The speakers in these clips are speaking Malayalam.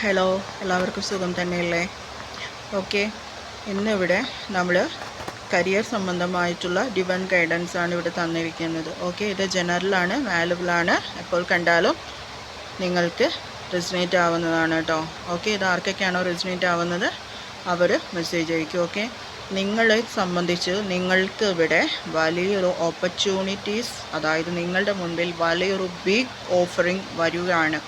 ഹലോ എല്ലാവർക്കും സുഖം തന്നെയല്ലേ? ഓക്കെ ഇന്നിവിടെ നമ്മൾ കരിയർ സംബന്ധമായിട്ടുള്ള ഡിവൻ ഗൈഡൻസ് ആണ് ഇവിടെ തന്നിരിക്കുന്നത്. ഓക്കെ ഇത് ജനറലാണ് വാലുബിളാണ് എപ്പോൾ കണ്ടാലും നിങ്ങൾക്ക് റെസിനേറ്റ് ആവുന്നതാണ് കേട്ടോ. ഓക്കെ ഇത് ആർക്കൊക്കെയാണോ റെസിനേറ്റ് ആവുന്നത്? അവർ മെസ്സേജ് അയക്കും. ഓക്കെ നിങ്ങളെ സംബന്ധിച്ച് നിങ്ങൾക്ക് ഇവിടെ വലിയൊരു ഓപ്പർച്യൂണിറ്റീസ് അതായത് നിങ്ങളുടെ മുൻപിൽ വലിയൊരു ബിഗ് ഓഫറിങ് വരികയാണ്.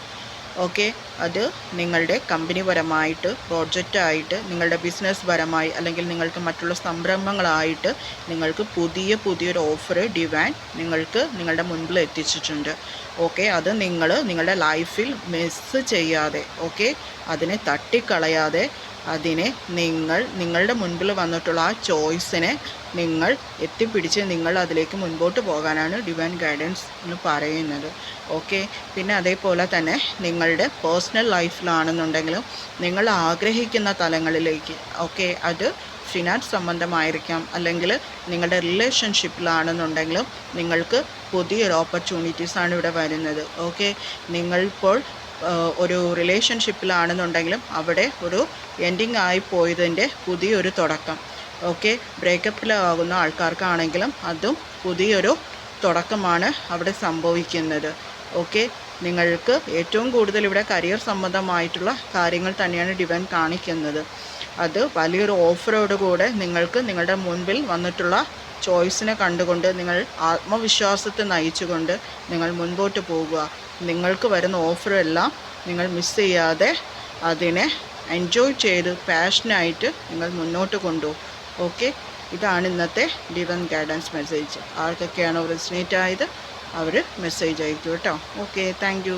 ഓക്കെ? അത് നിങ്ങളുടെ കമ്പനി പരമായിട്ട് പ്രോജക്റ്റായിട്ട് നിങ്ങളുടെ ബിസിനസ് പരമായി അല്ലെങ്കിൽ നിങ്ങൾക്ക് മറ്റുള്ള സംരംഭങ്ങളായിട്ട് നിങ്ങൾക്ക് പുതിയ പുതിയൊരു ഓഫർ ഡിവാൻ നിങ്ങൾക്ക് നിങ്ങളുടെ മുൻപിൽ എത്തിച്ചിട്ടുണ്ട്. ഓക്കെ? അത് നിങ്ങൾ നിങ്ങളുടെ ലൈഫിൽ മിസ് ചെയ്യാതെ ഓക്കെ? അതിനെ തട്ടിക്കളയാതെ അതിനെ നിങ്ങൾ നിങ്ങളുടെ മുൻപിൽ വന്നിട്ടുള്ള ആ ചോയ്സിനെ നിങ്ങൾ എത്തിപ്പിടിച്ച് നിങ്ങൾ അതിലേക്ക് മുൻപോട്ട് പോകാനാണ് ഡിവൈൻ ഗൈഡൻസ് എന്ന് പറയുന്നത്. ഓക്കെ? പിന്നെ അതേപോലെ തന്നെ നിങ്ങളുടെ പേഴ്സണൽ ലൈഫിലാണെന്നുണ്ടെങ്കിലും നിങ്ങൾ ആഗ്രഹിക്കുന്ന തലങ്ങളിലേക്ക് ഓക്കെ അത് ഫിനാൻസ് സംബന്ധമായിരിക്കാം. അല്ലെങ്കിൽ നിങ്ങളുടെ റിലേഷൻഷിപ്പിലാണെന്നുണ്ടെങ്കിലും നിങ്ങൾക്ക് പുതിയൊരു ഓപ്പർച്യൂണിറ്റീസാണ് ഇവിടെ വരുന്നത്. ഓക്കെ? നിങ്ങളിപ്പോൾ ഒരു റിലേഷൻഷിപ്പിലാണെന്നുണ്ടെങ്കിലും അവിടെ ഒരു എൻഡിങ് ആയി പോയതിന്റെ പുതിയൊരു തുടക്കം. ഓക്കെ ബ്രേക്കപ്പിലാകുന്ന ആൾക്കാർക്കാണെങ്കിലും അതും പുതിയൊരു തുടക്കമാണ് അവിടെ സംഭവിക്കുന്നത്. ഓക്കെ നിങ്ങൾക്ക് ഏറ്റവും കൂടുതൽ ഇവിടെ കരിയർ സംബന്ധമായിട്ടുള്ള കാര്യങ്ങൾ തന്നെയാണ് ഡിവൻ കാണിക്കുന്നത്. അത് വലിയൊരു ഓഫറോടുകൂടെ നിങ്ങൾക്ക് നിങ്ങളുടെ മുൻപിൽ വന്നിട്ടുള്ള ചോയ്സിനെ കണ്ടുകൊണ്ട് നിങ്ങൾ ആത്മവിശ്വാസത്തെ നയിച്ചുകൊണ്ട് നിങ്ങൾ മുൻപോട്ട് പോകുക നിങ്ങൾക്ക് വരുന്ന ഓഫറെല്ലാം നിങ്ങൾ മിസ് ചെയ്യാതെ അതിനെ എൻജോയ് ചെയ്ത് പാഷനായിട്ട് നിങ്ങൾ മുന്നോട്ട് കൊണ്ടുപോകും ഓക്കെ ഇതാണ് ഇന്നത്തെ ഡിവൻ ഗൈഡൻസ് മെസ്സേജ് ആർക്കൊക്കെയാണോ റെസിനേറ്റ് ആയത്? അവർ മെസ്സേജ് അയക്കും കേട്ടോ. Okay thank